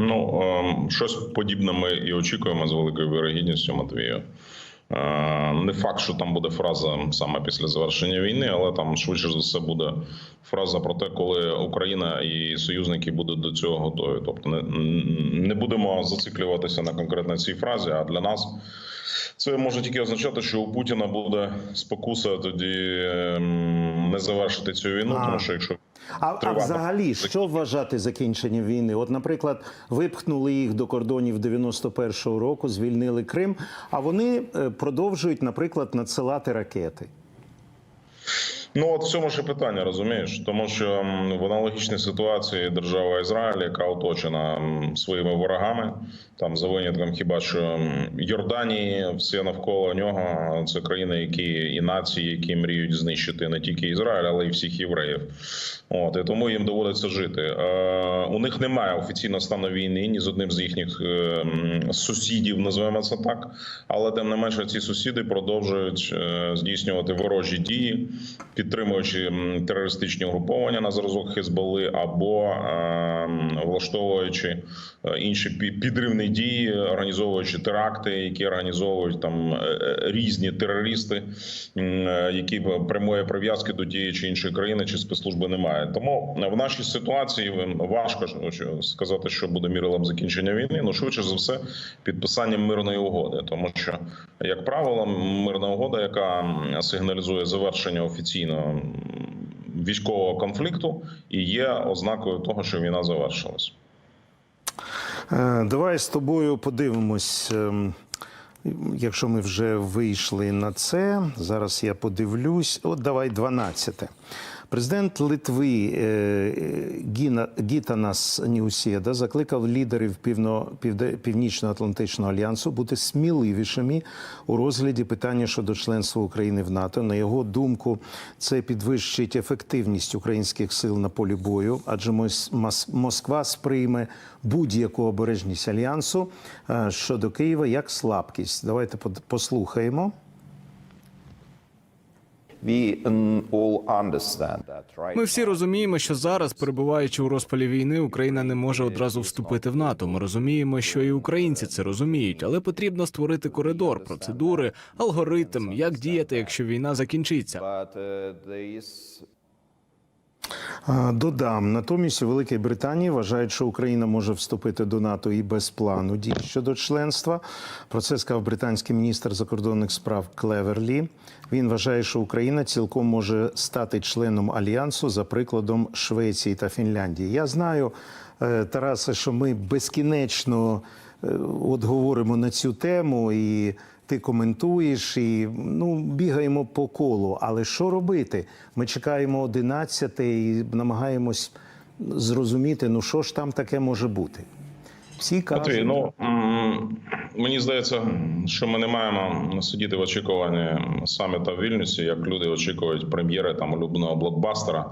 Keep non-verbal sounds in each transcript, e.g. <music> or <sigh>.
Ну ем, щось подібне ми і очікуємо з великою вірогідністю Матвію. Е, Не факт, що там буде фраза саме після завершення війни, але там швидше за все буде фраза про те, коли Україна і союзники будуть до цього готові. Тобто не, не будемо зациклюватися на конкретно цій фразі. А для нас це може тільки означати, що у Путіна буде спокуса тоді ем, не завершити цю війну, А. тому що якщо А, а взагалі, що вважати закінченням війни? От, наприклад, випхнули їх до кордонів 91-го року, звільнили Крим, а вони е, продовжують, наприклад, надсилати ракети. Ну от в цьому ж питання, розумієш, тому що в аналогічній ситуації держава Ізраїль, яка оточена своїми ворогами, там за винятком хіба що Йорданії, все навколо нього це країни, які і нації, які мріють знищити не тільки Ізраїль, але й всіх євреїв. От і тому їм доводиться жити. Е, у них немає офіційного стану війни ні з одним з їхніх е, сусідів, називаємо це так. Але тим не менше, ці сусіди продовжують е, здійснювати ворожі дії, підтримуючи терористичні угруповання на зразок Хезболи або е, влаштовуючи е, інші пі- підривні дії, організовуючи теракти, які організовують там е, е, різні терористи, які прямої прив'язки до тієї чи іншої країни чи спецслужби немає. Тому в нашій ситуації важко ж, сказати, що буде мірилом закінчення війни. Ну швидше за все, підписанням мирної угоди, тому що, як правило, мирна угода, яка сигналізує завершення офіційного м, військового конфлікту, і є ознакою того, що війна завершилась. Е, Давай з тобою подивимось. ем, Якщо ми вже вийшли на це, зараз я подивлюсь. От давай 12. Президент Литви е, Гіна, Гітанас Ніусєда закликав лідерів Півно, Півде- Північно-Атлантичного альянсу бути сміливішими у розгляді питання щодо членства України в НАТО. На його думку, це підвищить ефективність українських сил на полі бою, адже Мос- Мос- Москва сприйме будь-яку обережність альянсу е, щодо Києва як слабкість. Давайте послухаємо. Ми всі розуміємо, що зараз, перебуваючи у розпалі війни, Україна не може одразу вступити в НАТО. Ми розуміємо, що і українці це розуміють, але потрібно створити коридор, процедури, алгоритм, як діяти, якщо війна закінчиться. Додам натомість у Великій Британії вважають, що Україна може вступити до НАТО і без плану дій щодо членства. Про це сказав британський міністр закордонних справ Клеверлі. Він вважає, що Україна цілком може стати членом альянсу за прикладом Швеції та Фінляндії. Я знаю, е, Тарасе, що ми безкінечно е, от говоримо на цю тему і. Ти коментуєш і ну бігаємо по колу. Але що робити? Ми чекаємо 11 і намагаємось зрозуміти, ну що ж там таке може бути. Всі кажуть, Матвій, ну мені здається, що ми не маємо сидіти в очікуванні саміта в Вільнюсі, як люди очікують прем'єри там улюбленого блокбастера.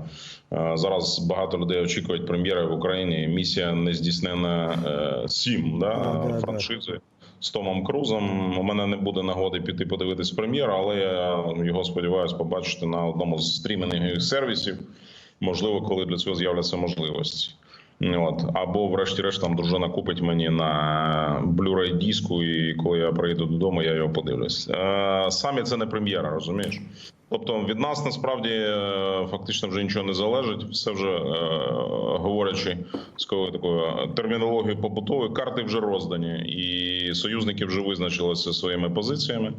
Е, Зараз багато людей очікують прем'єри в Україні. Місія нездійснена е, сім да. франшизи. З Томом Крузом у мене не буде нагоди піти подивитись прем'єру, але я його сподіваюся побачити на одному з стрімінгових сервісів. Можливо, коли для цього з'являться можливості. От або, врешті-решт, там дружина купить мені на Blu-ray диску, і коли я прийду додому, я його подивлюсь. Е, Самі це не прем'єра, розумієш? Тобто від нас насправді е, фактично вже нічого не залежить. Все вже е, говорячи з такою такою термінологією побутової, карти вже роздані, і союзники вже визначилися своїми позиціями.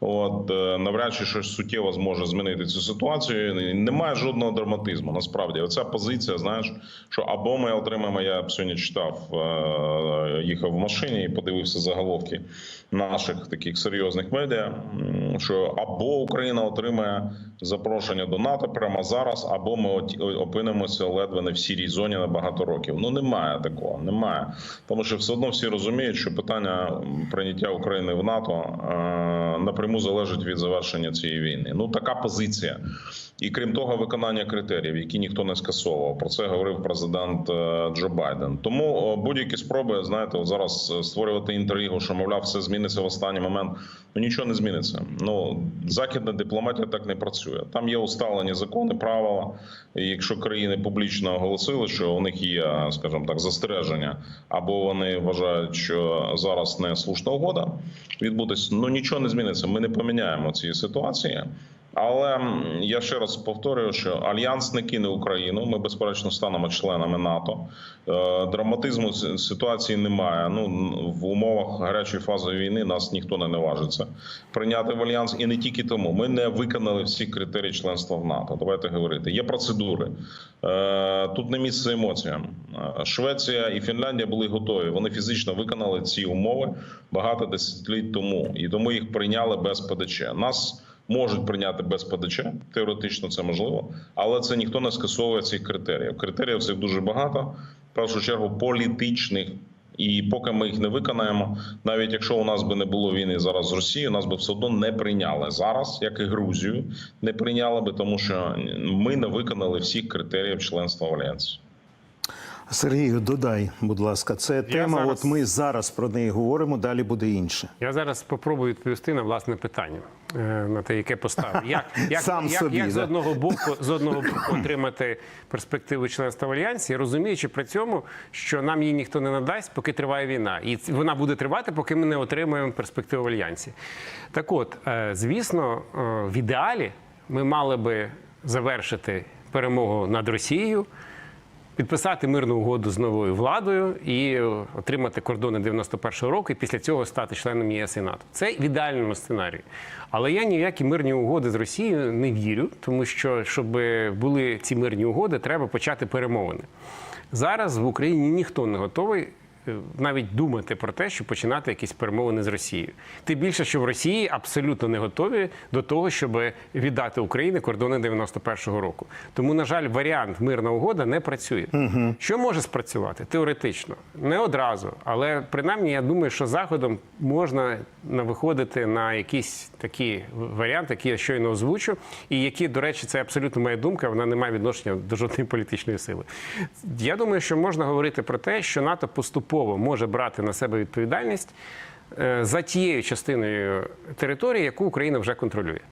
От е, навряд чи щось суттєво зможе змінити цю ситуацію. Немає жодного драматизму. Насправді, оця позиція, знаєш, що або ми отримаємо. Я сьогодні читав, е, їхав в машині і подивився заголовки наших таких серйозних медіа. Що або Україна отримає запрошення до НАТО прямо зараз, або ми опинимося ледве не в сірій зоні на багато років. Ну немає такого, немає. Тому що все одно всі розуміють, що питання прийняття України в НАТО е, напряму залежить від завершення цієї війни. Ну така позиція. І крім того, виконання критеріїв, які ніхто не скасовував. Про це говорив президент е, Джо Байден. Тому будь-які спроби, знаєте, от зараз е, створювати інтригу, що мовляв, все зміниться в останній момент. Ну нічого не зміниться. Ну західна дипломатія так так не працює. Там є усталені закони, правила. І якщо країни публічно оголосили, що у них є, скажімо так, застереження, або вони вважають, що зараз не слушна угода відбудеться, ну нічого не зміниться. Ми не поміняємо цієї ситуації. Але я ще раз повторюю, що альянс не кине Україну. Ми безперечно станемо членами НАТО. Е, Драматизму ситуації немає. Ну в умовах гарячої фази війни нас ніхто не наважиться прийняти в альянс, і не тільки тому. Ми не виконали всі критерії членства в НАТО. Давайте говорити. Є процедури. Е, Тут не місце емоціям. Е, Швеція і Фінляндія були готові. Вони фізично виконали ці умови багато десятиліть тому, і тому їх прийняли без ПДЧ. Нас можуть прийняти без ПДЧ, теоретично це можливо, але це ніхто не скасовує цих критеріїв. Критеріїв цих дуже багато. В першу чергу політичних. І поки ми їх не виконаємо, навіть якщо у нас би не було війни зараз з Росією, нас би все одно не прийняли зараз, як і Грузію, не прийняли би, тому що ми не виконали всіх критеріїв членства в альянсі. Сергію, додай, будь ласка, це тема. зараз- От ми зараз про неї говоримо, далі буде інше. Я зараз спробую відповісти на власне питання, е, на те, яке поставив. <laughs> Як, як, Сам як, собі, як з одного боку з одного <coughs> боку отримати перспективу членства в альянсі, розуміючи при цьому, що нам її ніхто не надасть, поки триває війна, і вона буде тривати, поки ми не отримаємо перспективу в альянсі. Так от, е, звісно, е, в ідеалі ми мали би завершити перемогу над Росією. Підписати мирну угоду з новою владою і отримати кордони 91-го року, і після цього стати членом ЄС і НАТО. Це в ідеальному сценарії. Але я ніякі мирні угоди з Росією не вірю, тому що щоб були ці мирні угоди, треба почати перемовини. Зараз в Україні ніхто не готовий. Навіть думати про те, щоб починати якісь перемовини з Росією. Тим більше, що в Росії абсолютно не готові до того, щоб віддати Україні кордони 91-го року. Тому, на жаль, варіант мирна угода не працює. Що може спрацювати? Теоретично, не одразу, але принаймні я думаю, що заходом можна на- виходити на якісь такі варіанти, які я щойно озвучу, і які, до речі, це абсолютно моя думка, вона не має відношення до жодної політичної сили. Я думаю, що можна говорити про те, що НАТО поступово може брати на себе відповідальність е, за тією частиною території, яку Україна вже контролює.